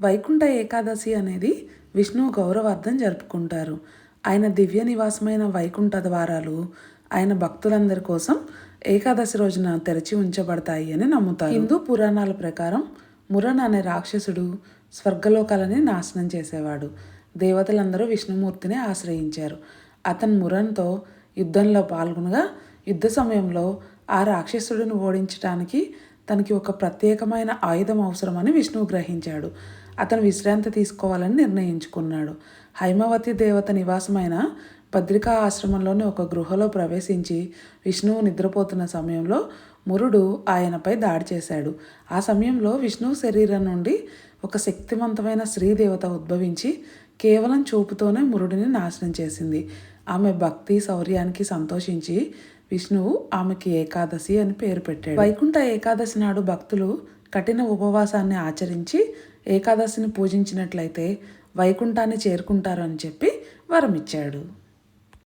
వైకుంఠ ఏకాదశి అనేది విష్ణువు గౌరవార్థం జరుపుకుంటారు. ఆయన దివ్య నివాసమైన వైకుంఠ ద్వారాలు ఆయన భక్తులందరి కోసం ఏకాదశి రోజున తెరిచి ఉంచబడతాయి అని నమ్ముతారు. హిందూ పురాణాల ప్రకారం మురన్ అనే రాక్షసుడు స్వర్గలోకాలని నాశనం చేసేవాడు. దేవతలందరూ విష్ణుమూర్తిని ఆశ్రయించారు. అతను మురణ్తో యుద్ధంలో పాల్గొనగా యుద్ధ సమయంలో ఆ రాక్షసుడిని ఓడించడానికి తనకి ఒక ప్రత్యేకమైన ఆయుధం అవసరమని విష్ణువు గ్రహించాడు. అతను విశ్రాంతి తీసుకోవాలని నిర్ణయించుకున్నాడు. హైమవతి దేవత నివాసమైన భద్రికా ఆశ్రమంలోని ఒక గృహలో ప్రవేశించి విష్ణువు నిద్రపోతున్న సమయంలో మురుడు ఆయనపై దాడి చేశాడు. ఆ సమయంలో విష్ణువు శరీరం నుండి ఒక శక్తివంతమైన స్త్రీదేవత ఉద్భవించి కేవలం చూపుతోనే మురుడిని నాశనం చేసింది. ఆమె భక్తి శౌర్యానికి సంతోషించి విష్ణువు ఆమెకి ఏకాదశి అని పేరు పెట్టాడు. వైకుంఠ ఏకాదశి నాడు భక్తులు కఠిన ఉపవాసాన్ని ఆచరించి ఏకాదశిని పూజించినట్లయితే వైకుంఠాన్ని చేరుకుంటారు అని చెప్పి వరమిచ్చాడు.